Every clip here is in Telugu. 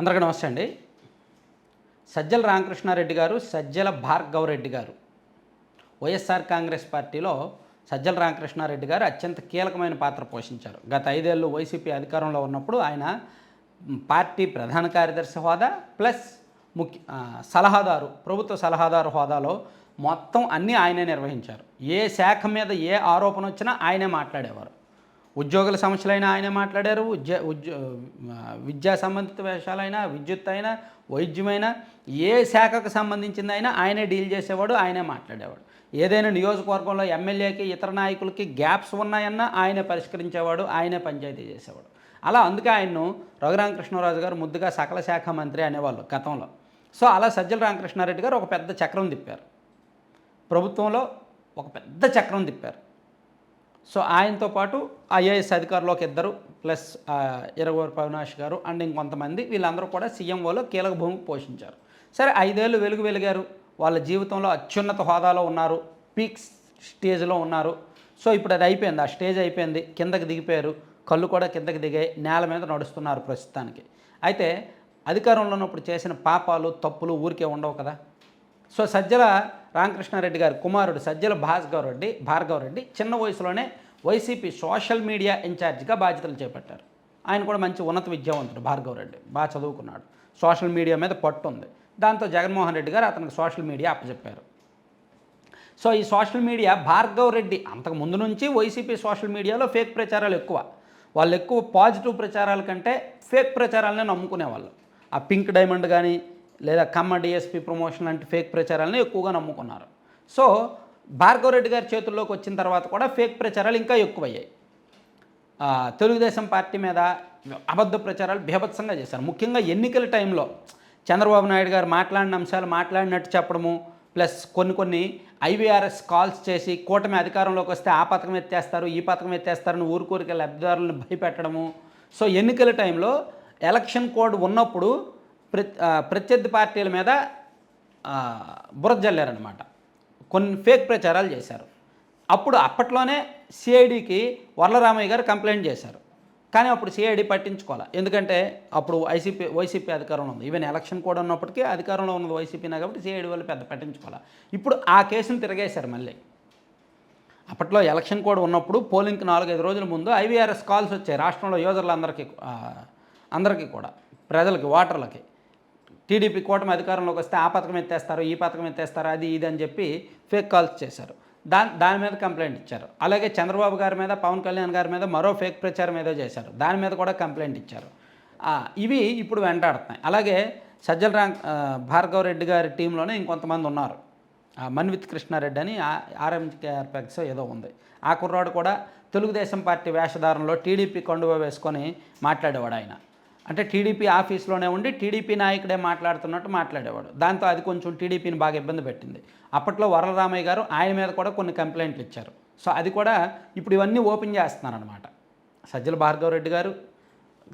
అందరికీ నమస్తే అండి. సజ్జల రామకృష్ణారెడ్డి గారు సజ్జల భార్గవ్ రెడ్డి గారు. వైఎస్ఆర్ కాంగ్రెస్ పార్టీలో సజ్జల రామకృష్ణారెడ్డి గారు అత్యంత కీలకమైన పాత్ర పోషించారు. గత ఐదేళ్ళు వైసీపీ అధికారంలో ఉన్నప్పుడు ఆయన పార్టీ ప్రధాన కార్యదర్శి హోదా ప్లస్ ముఖ్య సలహాదారు ప్రభుత్వ సలహాదారు హోదాలో మొత్తం అన్నీ ఆయనే నిర్వహించారు. ఏ శాఖ మీద ఏ ఆరోపణ వచ్చినా ఆయనే మాట్లాడేవారు. ఉద్యోగుల సమస్యలైనా ఆయన మాట్లాడారు ఉద్య ఉద్యో విద్యా సంబంధిత వేషాలైనా విద్యుత్ అయినా వైద్యమైనా ఏ శాఖకు సంబంధించిందైనా ఆయనే డీల్ చేసేవాడు ఆయనే మాట్లాడేవాడు. ఏదైనా నియోజకవర్గంలో ఎమ్మెల్యేకి ఇతర నాయకులకి గ్యాప్స్ ఉన్నాయన్నా ఆయనే పరిష్కరించేవాడు ఆయనే పంచాయతీ చేసేవాడు. అలా అందుకే ఆయన్ను రఘురామకృష్ణరాజు గారు ముద్దుగా సకల శాఖ మంత్రి అనేవాళ్ళు గతంలో. సో అలా సజ్జల రామకృష్ణారెడ్డి గారు ఒక పెద్ద చక్రం తిప్పారు. ప్రభుత్వంలో ఒక పెద్ద చక్రం తిప్పారు. సో ఆయనతో పాటు ఐఏఎస్ అధికారులు ఒక ఇద్దరు ప్లస్ ఇరగూరు అవినాష్ గారు అండ్ ఇంకొంతమంది వీళ్ళందరూ కూడా సీఎంఓలో కీలక భూమి పోషించారు. సరే ఐదేళ్ళు వెలుగు వెలిగారు. వాళ్ళ జీవితంలో అత్యున్నత హోదాలో ఉన్నారు. పీక్ స్టేజ్లో ఉన్నారు. సో ఇప్పుడు అది అయిపోయింది. ఆ స్టేజ్ అయిపోయింది. కిందకి దిగిపోయారు. కళ్ళు కూడా కిందకి దిగాయి. నేల మీద నడుస్తున్నారు ప్రస్తుతానికి. అయితే అధికారంలో ఉన్నప్పుడు చేసిన పాపాలు తప్పులు ఊరికే ఉండవు కదా? సో సజ్జల రామకృష్ణారెడ్డి గారి కుమారుడు సజ్జల భాస్కర్ రెడ్డి భార్గవ్ రెడ్డి చిన్న వయసులోనే వైసీపీ సోషల్ మీడియా ఇన్ఛార్జిగా బాధ్యతలు చేపట్టారు. ఆయన కూడా మంచి ఉన్నత విద్యావంతుడు భార్గవ్ రెడ్డి బాగా చదువుకున్నాడు. సోషల్ మీడియా మీద పట్టు ఉంది. దాంతో జగన్మోహన్ రెడ్డి గారు అతనికి సోషల్ మీడియా అప్పచెప్పారు. సో ఈ సోషల్ మీడియా భార్గవ్ రెడ్డి అంతకు ముందు నుంచి వైసీపీ సోషల్ మీడియాలో ఫేక్ ప్రచారాలు ఎక్కువ. వాళ్ళు ఎక్కువ పాజిటివ్ ప్రచారాల కంటే ఫేక్ ప్రచారాలనే నమ్ముకునేవాళ్ళు. ఆ పింక్ డైమండ్ కానీ లేదా కమ్మ డిఎస్పీ ప్రమోషన్ లాంటి ఫేక్ ప్రచారాలను ఎక్కువగా నమ్ముకున్నారు. సో భార్గవరెడ్డి గారి చేతుల్లోకి వచ్చిన తర్వాత కూడా ఫేక్ ప్రచారాలు ఇంకా ఎక్కువయ్యాయి. తెలుగుదేశం పార్టీ మీద అబద్ధ ప్రచారాలు బీభత్సంగా చేశారు. ముఖ్యంగా ఎన్నికల టైంలో చంద్రబాబు నాయుడు గారు మాట్లాడిన అంశాలు మాట్లాడినట్టు చెప్పడము ప్లస్ కొన్ని కొన్ని ఐవీఆర్ఎస్ కాల్స్ చేసి కూటమి అధికారంలోకి వస్తే ఆ పథకం ఎత్తేస్తారు ఈ పథకం ఎత్తేస్తారని ఊరికూరికే లబ్ధిదారులను భయపెట్టడము. సో ఎన్నికల టైంలో ఎలక్షన్ కోడ్ ఉన్నప్పుడు ప్రత్యర్థి పార్టీల మీద ఆ, కొన్ని ఫేక్ ప్రచారాలు చేశారు. అప్పుడు అప్పట్లోనే సిఐడికి వరలరామయ్య గారు కంప్లైంట్ చేశారు. కానీ అప్పుడు సిఐడి పట్టించుకోవాలి ఎందుకంటే అప్పుడు వైసీపీ వైసీపీ అధికారంలో ఉంది. ఈవెన్ ఎలక్షన్ కూడా ఉన్నప్పటికీ అధికారంలో ఉన్నది వైసీపీనే కాబట్టి సిఐడి వాళ్ళు పెద్ద పట్టించుకోవాలి ఇప్పుడు ఆ కేసును తిరగేశారు మళ్ళీ. అప్పట్లో ఎలక్షన్ కూడా ఉన్నప్పుడు పోలింగ్కి నాలుగైదు రోజుల ముందు ఐవీఆర్ఎస్ కాల్స్ వచ్చాయి రాష్ట్రంలో యూజర్లందరికీ ఆ, అందరికీ కూడా ప్రజలకి ఓటర్లకి. టీడీపీ కూటమి అధికారంలోకి వస్తే ఆ పథకం ఎత్తేస్తారు ఈ పథకం ఎత్తేస్తారు అది ఇది అని చెప్పి ఫేక్ కాల్స్ చేశారు. దాని దాని మీద కంప్లైంట్ ఇచ్చారు. అలాగే చంద్రబాబు గారి మీద పవన్ కళ్యాణ్ గారి మీద మరో ఫేక్ ప్రచారం ఏదో చేశారు. దాని మీద కూడా కంప్లైంట్ ఇచ్చారు. ఇవి ఇప్పుడు వెంటాడుతున్నాయి. అలాగే సజ్జల రామ్ భార్గవ భార్గవ్ రెడ్డి గారి టీంలోనే ఇంకొంతమంది ఉన్నారు. ఆ, మన్విత్ కృష్ణారెడ్డి అని ఆర్ఎంకేఆర్పెక్స్ ఏదో ఉంది. ఆ కుర్రాడు కూడా తెలుగుదేశం పార్టీ వేషధారంలో టీడీపీ కండువా వేసుకొని మాట్లాడేవాడు ఆయన. అంటే టీడీపీ ఆఫీస్లోనే ఉండి టీడీపీ నాయకుడే మాట్లాడుతున్నట్టు మాట్లాడేవాడు. దాంతో అది కొంచెం టీడీపీని బాగా ఇబ్బంది పెట్టింది. అప్పట్లో వరలరామయ్య గారు ఆయన మీద కూడా కొన్ని కంప్లైంట్లు ఇచ్చారు. సో అది కూడా ఇప్పుడు ఇవన్నీ ఓపెన్ చేస్తున్నారనమాట సజ్జల భార్గవ రెడ్డి గారు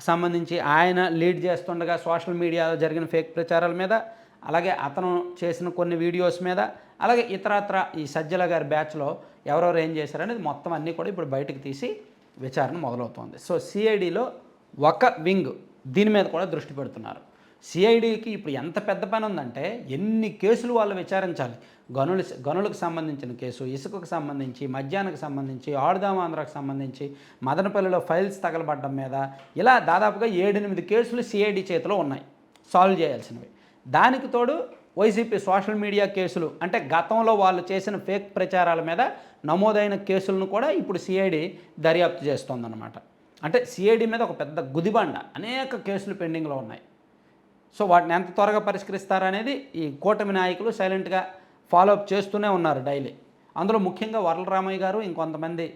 సంబంధించి ఆయన లీడ్ చేస్తుండగా సోషల్ మీడియాలో జరిగిన ఫేక్ ప్రచారాల మీద అలాగే అతను చేసిన కొన్ని వీడియోస్ మీద అలాగే ఇతరత్ర ఈ సజ్జల గారి బ్యాచ్లో ఎవరెవరు ఏం చేశారనేది మొత్తం అన్నీ కూడా ఇప్పుడు బయటకు తీసి విచారణ మొదలవుతోంది. సో సిఐడిలో ఒక వింగ్ దీని మీద కూడా దృష్టి పెడుతున్నారు. సిఐడికి ఇప్పుడు ఎంత పెద్ద పని ఉందంటే ఎన్ని కేసులు వాళ్ళు విచారించాలి. గనులు గనులకు సంబంధించిన కేసు ఇసుకకు సంబంధించి మద్యానికి సంబంధించి ఆడుదాం సంబంధించి మదనపల్లిలో ఫైల్స్ తగలబడ్డం మీద ఇలా దాదాపుగా ఏడెనిమిది కేసులు సిఐడి చేతిలో ఉన్నాయి. సాల్వ్ చేయాల్సినవి. దానికి తోడు వైసీపీ సోషల్ మీడియా కేసులు అంటే గతంలో వాళ్ళు చేసిన ఫేక్ ప్రచారాల మీద నమోదైన కేసులను కూడా ఇప్పుడు సిఐడి దర్యాప్తు చేస్తోందన్నమాట. అంటే సిఐడి మీద ఒక పెద్ద గుదిబండ అనేక కేసులు పెండింగ్లో ఉన్నాయి. సో వాటిని ఎంత త్వరగా పరిష్కరిస్తారనేది ఈ కూటమి నాయకులు సైలెంట్గా ఫాలోఅప్ చేస్తూనే ఉన్నారు డైలీ. అందులో ముఖ్యంగా వరలరామయ్య గారు ఇంకొంతమంది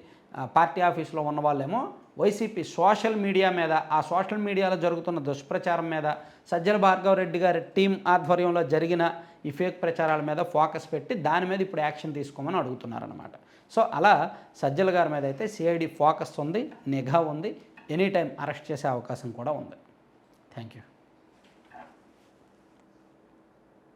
పార్టీ ఆఫీస్లో ఉన్న వాళ్ళేమో వైసీపీ సోషల్ మీడియా మీద ఆ సోషల్ మీడియాలో జరుగుతున్న దుష్ప్రచారం మీద సజ్జల భార్గవ రెడ్డి గారి టీం ఆధ్వర్యంలో జరిగిన ఈ ఫేక్ ప్రచారాల మీద ఫోకస్ పెట్టి దాని మీద ఇప్పుడు యాక్షన్ తీసుకోమని అడుగుతున్నారనమాట సో అలా సజ్జల గారి మీద అయితే సిఐడి ఫోకస్ ఉంది నిఘా ఉంది ఎనీ టైం అరెస్ట్ చేసే అవకాశం కూడా ఉంది. Thank you.